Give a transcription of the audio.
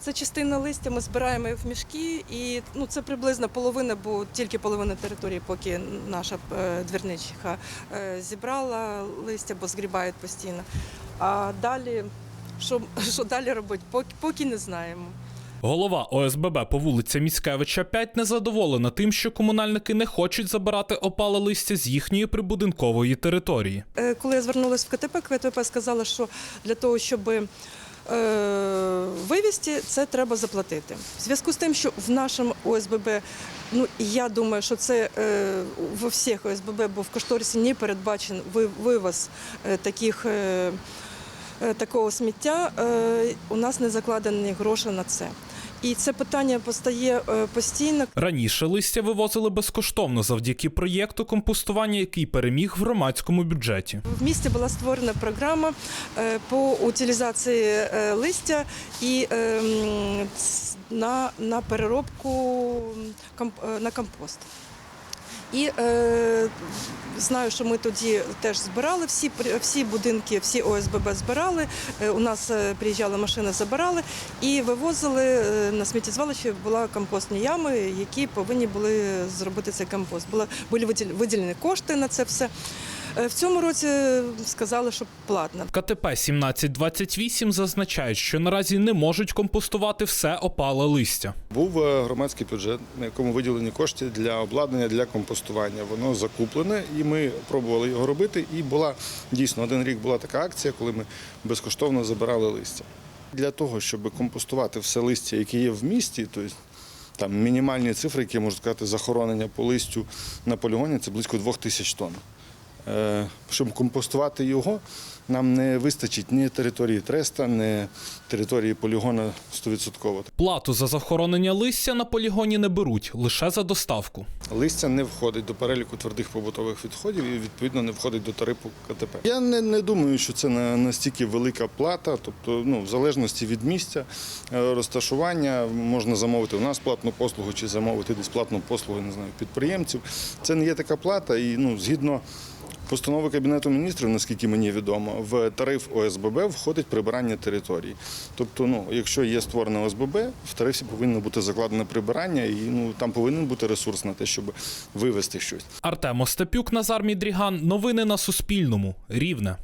Це частина листя, ми збираємо в мішки, і ну, це приблизно половина, бо тільки половина території, поки наша е, двірничиха е, зібрала листя, бо згрібають постійно. А далі, що, що далі робити, поки, поки не знаємо. Голова ОСББ по вулиці Міцкевича 5 незадоволена тим, що комунальники не хочуть забирати опале листя з їхньої прибудинкової території. Е, Коли я звернулася в КТП, КТП сказала, що для того, щоб е, вивезти, це треба заплатити. В зв'язку з тим, що в нашому ОСББ, ну я думаю, що це е, во всіх ОСББ, бо в кошторисі не передбачен ви- вивоз е, таких. Е, Такого сміття е, у нас не закладені гроші на це. І це питання постає е, постійно. Раніше листя вивозили безкоштовно завдяки проєкту компостування, який переміг в громадському бюджеті. В місті була створена програма по утилізації листя і на, на переробку на компост. І е, знаю, що ми тоді теж збирали всі всі будинки, всі ОСББ збирали. Е, у нас е, приїжджала машина, забирали і вивозили е, на сміттєзвалище була компостні ями, які повинні були зробити цей компост. Були, були виділ- виділені кошти на це все. Е, В цьому році сказали, що платно. КТП 1728 зазначають, що наразі не можуть компостувати все опале листя. Був е, громадський бюджет, на якому виділені кошти для обладнання для компостування. Воно закуплене, і ми пробували його робити. І була дійсно один рік була така акція, коли ми безкоштовно забирали листя. Для того, щоб компостувати все листя, яке є в місті, тобто там мінімальні цифри, які можуть сказати, захоронення по листю на полігоні, це близько двох тисяч тонн. Е, Щоб компостувати його, нам не вистачить ні території треста, ні території полігона 100%. Плату за захоронення листя на полігоні не беруть лише за доставку. Листя не входить до переліку твердих побутових відходів і відповідно не входить до тарифу КТП. Я не, не думаю, що це настільки велика плата. Тобто, ну в залежності від місця е, розташування можна замовити у нас платну послугу чи замовити десь платну послугу, не знаю, підприємців. Це не є така плата, і ну згідно. Постанови Кабінету міністрів, наскільки мені відомо, в тариф ОСББ входить прибирання території. Тобто, ну, якщо є створене ОСББ, в тарифі повинно бути закладене прибирання, і ну там повинен бути ресурс на те, щоб вивести щось. Артем Остапюк, Назар Мідріган. Новини на Суспільному. Рівне.